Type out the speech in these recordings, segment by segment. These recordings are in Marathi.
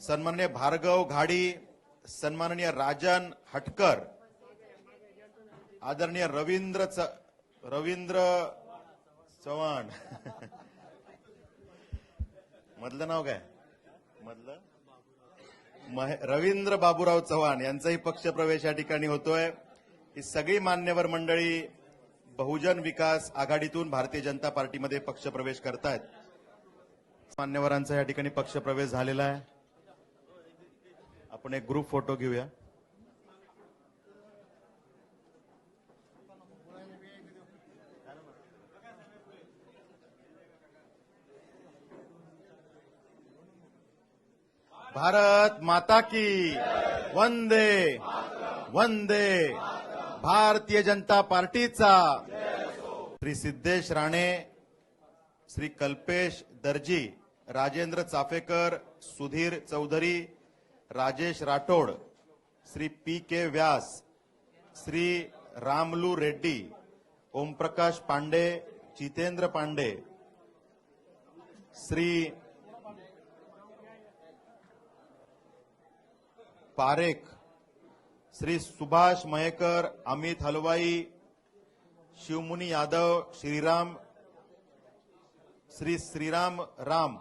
सन्माननीय भार्गव घाडी सन्माननीय राजन हटकर आदरणीय रवींद्र च- रवींद्र चव्हाण. मधलं नाव काय? मधलं? महे- रवींद्र बाबूराव चव्हाण यांचाही पक्षप्रवेश या ठिकाणी होतोय. ही सगळी मान्यवर मंडळी बहुजन विकास आघाडीतून भारतीय जनता पार्टीमध्ये पक्षप्रवेश करतायत. मान्यवरांचा या ठिकाणी पक्षप्रवेश झालेला आहे. आपण एक ग्रुप फोटो घेऊया. भारत माता की वंदे वंदे. भारतीय जनता पार्टीचा. Shri Siddhesh Rane Shri Kalpesh Darji Rajendra Chaphekar Sudhir Chaudhari Rajesh Rathod Shri P K Vyas Shri Ramulu Reddy Omprakash Pande Jitendra Pande Shri Parekh Shri Subhash Mayekar Amit Halwai Shivmuni Yadav Shriram Shri Shriram Ram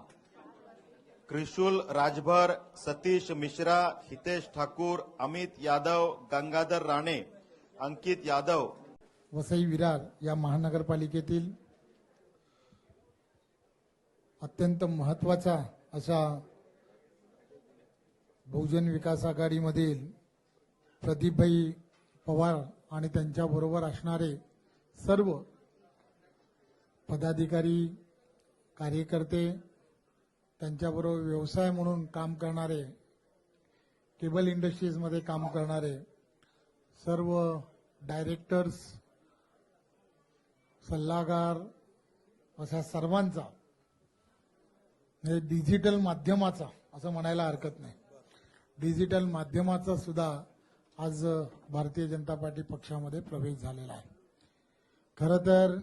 Trishul Rajbhar Satish Mishra Hitesh Thakur Amit Yadav Gangadhar Rane Ankit Yadav. वसई विरार या महानगरपालिकेतील अत्यंत महत्त्वाचा अशा बहुजन विकास आघाडीमधील प्रदीपभाई पवार आणि त्यांच्याबरोबर असणारे सर्व पदाधिकारी कार्यकर्ते त्यांच्याबरोबर व्यवसाय म्हणून काम करणारे केबल इंडस्ट्रीजमध्ये काम करणारे सर्व डायरेक्टर्स सल्लागार अशा सर्वांचा म्हणजे डिजिटल माध्यमाचा असं म्हणायला हरकत नाही. डिजिटल माध्यमाचा सुद्धा आज भारतीय जनता पार्टी पक्षामध्ये प्रवेश झालेला आहे. खरं तर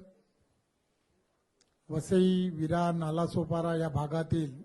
वसई विरार नालासोपारा या भागातील